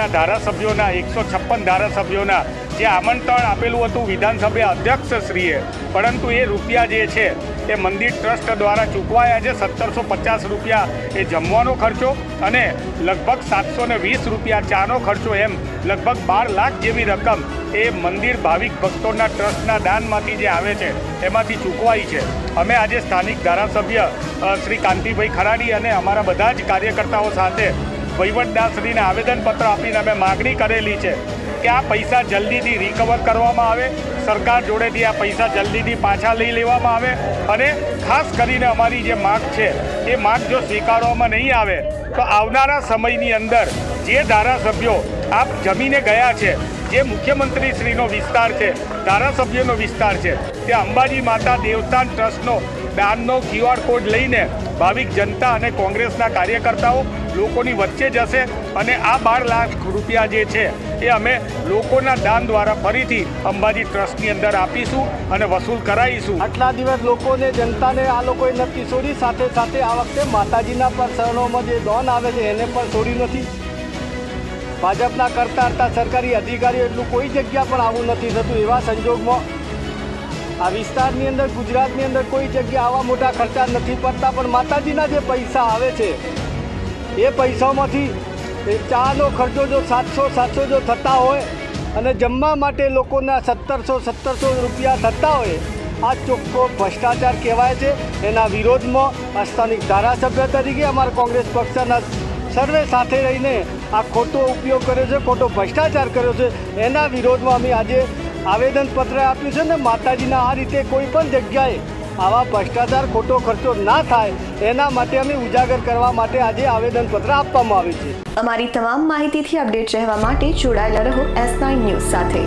વિસ્તારના ધારાસભ્યોના, એકસો છપ્પન ધારાસભ્યોના જે આમંત્રણ આપેલું હતું વિધાનસભા અધ્યક્ષશ્રીએ. પરંતુ એ રૂપિયા જે છે, એ મંદિર ટ્રસ્ટ દ્વારા ચૂકવાયા છે. સત્તરસો પચાસ રૂપિયા એ જમવાનો ખર્ચો અને લગભગ સાતસો ને વીસ રૂપિયા ચાનો ખર્ચો એમ લગભગ બાર લાખ જેવી રકમ એ મંદિર ભાવિક ભક્તોના ટ્રસ્ટના દાનમાંથી જે આવે છે, એમાંથી ચૂકવાઈ છે. અમે આજે સ્થાનિક ધારાસભ્ય શ્રી કાંતિભાઈ ખરાડી અને અમારા બધા જ કાર્યકર્તાઓ સાથે વહીવટદારશ્રીને આવેદનપત્ર આપીને અમે માગણી કરેલી છે કે આ પૈસા જલ્દીથી રિકવર કરવામાં આવે. સરકાર જોડેથી આ પૈસા જલ્દીથી પાછા લઈ લેવામાં આવે અને ખાસ કરીને અમારી જે માગ છે, એ માગ જો સ્વીકારવામાં નહીં આવે, તો આવનારા સમયની અંદર જે ધારાસભ્યો આપ જમીને ગયા છે, જે મુખ્યમંત્રીશ્રીનો વિસ્તાર છે, ધારાસભ્યનો વિસ્તાર છે, તે અંબાજી માતા દેવસ્થાન ટ્રસ્ટનો દાનનો ક્યુઆર કોડ લઈને ભાવિક જનતા અને કોંગ્રેસના કાર્યકર્તાઓ લોકોની વચ્ચે જશે અને આ બાર લાખ રૂપિયા જે છે એ અમે લોકોના દાન દ્વારા ફરીથી અંબાજી ટ્રસ્ટની અંદર આપીશું અને વસૂલ કરાવીશું. આટલા દિવસ લોકોને, જનતાને આ લોકોએ નક્કી છોડી સાથે સાથે આ વખતે માતાજીના પણ શરણોમાં જે દોન આવે છે એને પણ છોડી નથી. ભાજપના કરતા કરતા સરકારી અધિકારીઓ એટલું કોઈ જગ્યા પણ આવું નથી થતું એવા સંજોગમાં આ વિસ્તારની અંદર ગુજરાતની અંદર કોઈ જગ્યા આવા મોટા ખર્ચા નથી પડતા, પણ માતાજીના જે પૈસા આવે છે, એ પૈસામાંથી એ ચાનો ખર્ચો જો સાતસો સાતસો જો થતા હોય અને જમવા માટે લોકોના સત્તરસો સત્તરસો રૂપિયા થતા હોય, આ ચોખ્ખો ભ્રષ્ટાચાર કહેવાય છે. એના વિરોધમાં સ્થાનિક ધારાસભ્ય તરીકે અમારા કોંગ્રેસ પક્ષના સર્વે સાથે રહીને આ ખોટો ઉપયોગ કર્યો છે, ખોટો ભ્રષ્ટાચાર કર્યો છે. એના વિરોધમાં અમે આજે આવેદનપત્ર આપ્યું છે ને માતાજીના આ રીતે કોઈ પણ જગ્યાએ આવા ભ્રષ્ટાચાર ખોટો ખર્ચો ના થાય, એના માટે અમે ઉજાગર કરવા માટે આજે આવેદનપત્ર આપવામાં આવ્યું છે. અમારી તમામ માહિતીથી અપડેટ રહેવા માટે જોડાયેલા રહો એસ ન્યૂઝ સાથે.